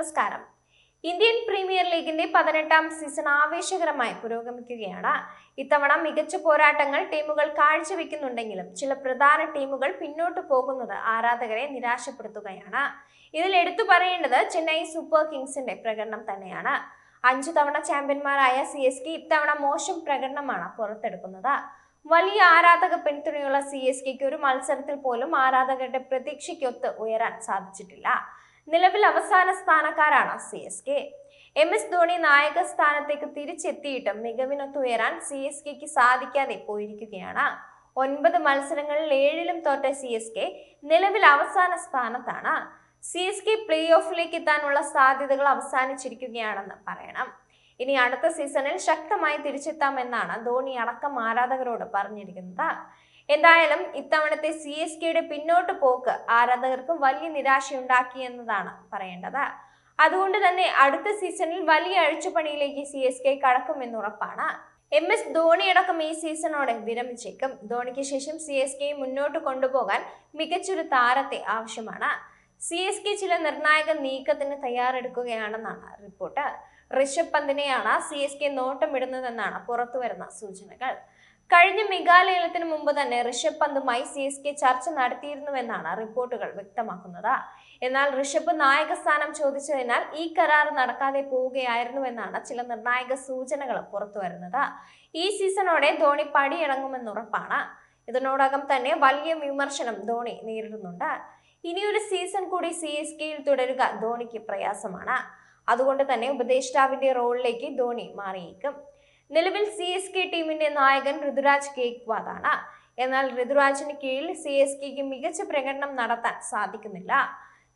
നമസ്കാരം. Indian premier ലീഗിന്റെ പതിനെട്ടാം സീസൺ ആവേശകരമായി പുരോഗമിക്കുകയാണ്. ഇത്തവണ മികച്ച പോരാട്ടങ്ങൾ ടീമുകൾ കാഴ്ചവെക്കുന്നുണ്ടെങ്കിലും ചില പ്രധാന ടീമുകൾ പിന്നോട്ട് പോകുന്നത് ആരാധകരെ നിരാശപ്പെടുത്തുകയാണ്. ഇതിൽ എടുത്തു പറയേണ്ടത് ചെന്നൈ സൂപ്പർ കിങ്സിന്റെ പ്രകടനം തന്നെയാണ്. അഞ്ചു തവണ ചാമ്പ്യന്മാരായ സി എസ് കെ ഇത്തവണ മോശം പ്രകടനമാണ് പുറത്തെടുക്കുന്നത്. വലിയ ആരാധക പിന്തുണയുള്ള സി എസ് കെക്ക് ഒരു മത്സരത്തിൽ പോലും ആരാധകരുടെ പ്രതീക്ഷയ്ക്കൊത്ത് ഉയരാൻ സാധിച്ചിട്ടില്ല. നിലവിൽ അവസാന സ്ഥാനക്കാരാണ് C S K. M S Dhoni നായക സ്ഥാനത്തേക്ക് തിരിച്ചെത്തിയിട്ടും മികവിനൊത്തുയരാൻ സി എസ് കെക്ക് സാധിക്കാതെ പോയിരിക്കുകയാണ്. ഒൻപത് മത്സരങ്ങളിൽ ഏഴിലും തോറ്റ സി എസ് കെ നിലവിൽ അവസാന സ്ഥാനത്താണ്. സി എസ് കെ പ്ലേ ഓഫിലേക്ക് എത്താനുള്ള സാധ്യതകൾ അവസാനിച്ചിരിക്കുകയാണെന്ന് പറയണം. ഇനി അടുത്ത സീസണിൽ ശക്തമായി തിരിച്ചെത്താമെന്നാണ് ധോണി അടക്കം ആരാധകരോട് പറഞ്ഞിരിക്കുന്നത്. എന്തായാലും ഇത്തവണത്തെ സി എസ് കെയുടെ പിന്നോട്ട് പോക്ക് ആരാധകർക്കും വലിയ നിരാശയുണ്ടാക്കി എന്നതാണ് പറയേണ്ടത്. അതുകൊണ്ട് തന്നെ അടുത്ത സീസണിൽ വലിയ അഴിച്ചുപണിയിലേക്ക് സി എസ് കെ കടക്കുമെന്നുറപ്പാണ് എം എസ് ധോണി അടക്കം ഈ സീസണോടെ വിരമിച്ചേക്കും. ധോണിക്ക് ശേഷം സി എസ് കെ മുന്നോട്ട് കൊണ്ടുപോകാൻ മികച്ചൊരു താരത്തെ ആവശ്യമാണ്. സി എസ് കെ ചില നിർണായക നീക്കത്തിന് തയ്യാറെടുക്കുകയാണെന്നാണ് റിപ്പോർട്ട്. ഋഷഭ് പന്തിനെയാണ് സി എസ് കെ നോട്ടമിടുന്നതെന്നാണ് പുറത്തുവരുന്ന സൂചനകൾ. കഴിഞ്ഞ മെഗാലയനത്തിന് മുമ്പ് തന്നെ ഋഷഭ് പന്തുമായി സി എസ് കെ ചർച്ച നടത്തിയിരുന്നുവെന്നാണ് റിപ്പോർട്ടുകൾ വ്യക്തമാക്കുന്നത്. എന്നാൽ ഋഷഭ് നായക സ്ഥാനം ചോദിച്ചതിനാൽ ഈ കരാർ നടക്കാതെ പോവുകയായിരുന്നുവെന്നാണ് ചില നിർണായക സൂചനകൾ പുറത്തുവരുന്നത്. ഈ സീസണോടെ ധോണി പടിയിറങ്ങുമെന്നുറപ്പാണ് ഇതിനോടകം തന്നെ വലിയ വിമർശനം ധോണി നേരിടുന്നുണ്ട്. ഇനിയൊരു സീസൺ കൂടി സി എസ് കെയിൽ തുടരുക ധോണിക്ക് പ്രയാസമാണ്. അതുകൊണ്ട് തന്നെ ഉപദേഷ്ടാവിന്റെ റോളിലേക്ക് ധോണി മാറിയേക്കും. നിലവിൽ സി എസ് കെ ടീമിന്റെ നായകൻ ഋതുരാജ് കേക്വാദാണ്. എന്നാൽ ഋതുരാജിന് കീഴിൽ സി എസ് കെക്ക് മികച്ച പ്രകടനം നടത്താൻ സാധിക്കുന്നില്ല.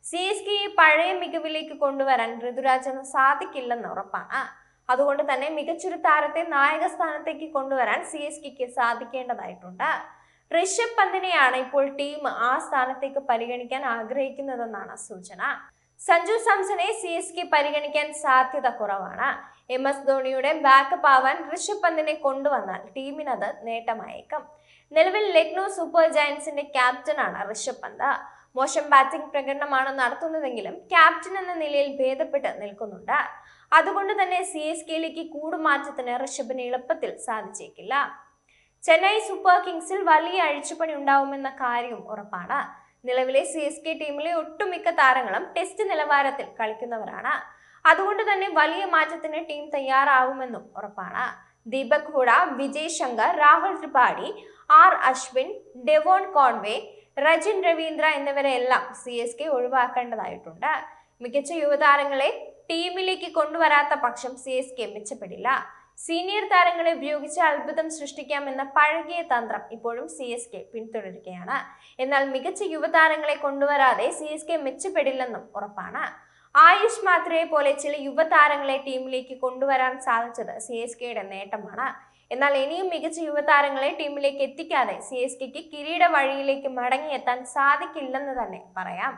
സി എസ് കെയെ പഴയ മികവിലേക്ക് കൊണ്ടുവരാൻ ഋതുരാജിന് സാധിക്കില്ലെന്ന് ഉറപ്പാണ്. അതുകൊണ്ട് തന്നെ മികച്ചൊരു താരത്തെ നായക സ്ഥാനത്തേക്ക് കൊണ്ടുവരാൻ സി എസ് കെക്ക് സാധിക്കേണ്ടതായിട്ടുണ്ട്. ഋഷഭ് പന്തിനെയാണ് ഇപ്പോൾ ടീം ആ സ്ഥാനത്തേക്ക് പരിഗണിക്കാൻ ആഗ്രഹിക്കുന്നതെന്നാണ് സൂചന. സഞ്ജു സാംസണെ സി എസ് കെ പരിഗണിക്കാൻ സാധ്യത കുറവാണ്. എം എസ് ധോണിയുടെ ബാക്കപ്പ് ആവാൻ ഋഷഭ് പന്തിനെ കൊണ്ടുവന്നാൽ ടീമിനത് നേട്ടമായേക്കും. നിലവിൽ ലക്നൗ സൂപ്പർ ജയൻസിന്റെ ക്യാപ്റ്റനാണ് ഋഷഭ് പന്ത്. മോശം ബാറ്റിംഗ് പ്രകടനമാണ് നടത്തുന്നതെങ്കിലും ക്യാപ്റ്റൻ എന്ന നിലയിൽ ഭേദപ്പെട്ട് നിൽക്കുന്നുണ്ട്. അതുകൊണ്ട് തന്നെ സി എസ് കെയിലേക്ക് കൂടുമാറ്റത്തിന് ഋഷഭിന് എളുപ്പത്തിൽ സാധിച്ചേക്കില്ല. ചെന്നൈ സൂപ്പർ കിങ്സിൽ വലിയ അഴിച്ചുപണി ഉണ്ടാവുമെന്ന കാര്യവും ഉറപ്പാണ്. നിലവിലെ സി എസ് കെ ടീമിലെ ഒട്ടുമിക്ക താരങ്ങളും ടെസ്റ്റ് നിലവാരത്തിൽ കളിക്കുന്നവരാണ്. അതുകൊണ്ട് തന്നെ വലിയ മാറ്റത്തിന് ടീം തയ്യാറാവുമെന്നും ഉറപ്പാണ്. Deepak Hooda Vijay Shankar Rahul Tripathi R Ashwin Devon Conway Rachin Ravindra എന്നിവരെല്ലാം C S K ഒഴിവാക്കേണ്ടതായിട്ടുണ്ട്. മികച്ച യുവതാരങ്ങളെ ടീമിലേക്ക് കൊണ്ടുവരാത്ത പക്ഷം സി എസ് കെ മെച്ചപ്പെടില്ല. സീനിയർ താരങ്ങളെ ഉപയോഗിച്ച് അത്ഭുതം സൃഷ്ടിക്കാമെന്ന പഴകിയ തന്ത്രം ഇപ്പോഴും സി എസ് കെ പിന്തുടരുകയാണ്. എന്നാൽ മികച്ച യുവതാരങ്ങളെ കൊണ്ടുവരാതെ സി എസ് കെ മെച്ചപ്പെടില്ലെന്നും ഉറപ്പാണ്. ആയുഷ് മാത്രയെ പോലെ ചില യുവതാരങ്ങളെ ടീമിലേക്ക് കൊണ്ടുവരാൻ സാധിച്ചത് സി എസ് കെയുടെ നേട്ടമാണ്. എന്നാൽ ഇനിയും മികച്ച യുവതാരങ്ങളെ ടീമിലേക്ക് എത്തിക്കാതെ സി എസ് കെക്ക് കിരീട വഴിയിലേക്ക് മടങ്ങിയെത്താൻ സാധിക്കില്ലെന്ന് തന്നെ പറയാം.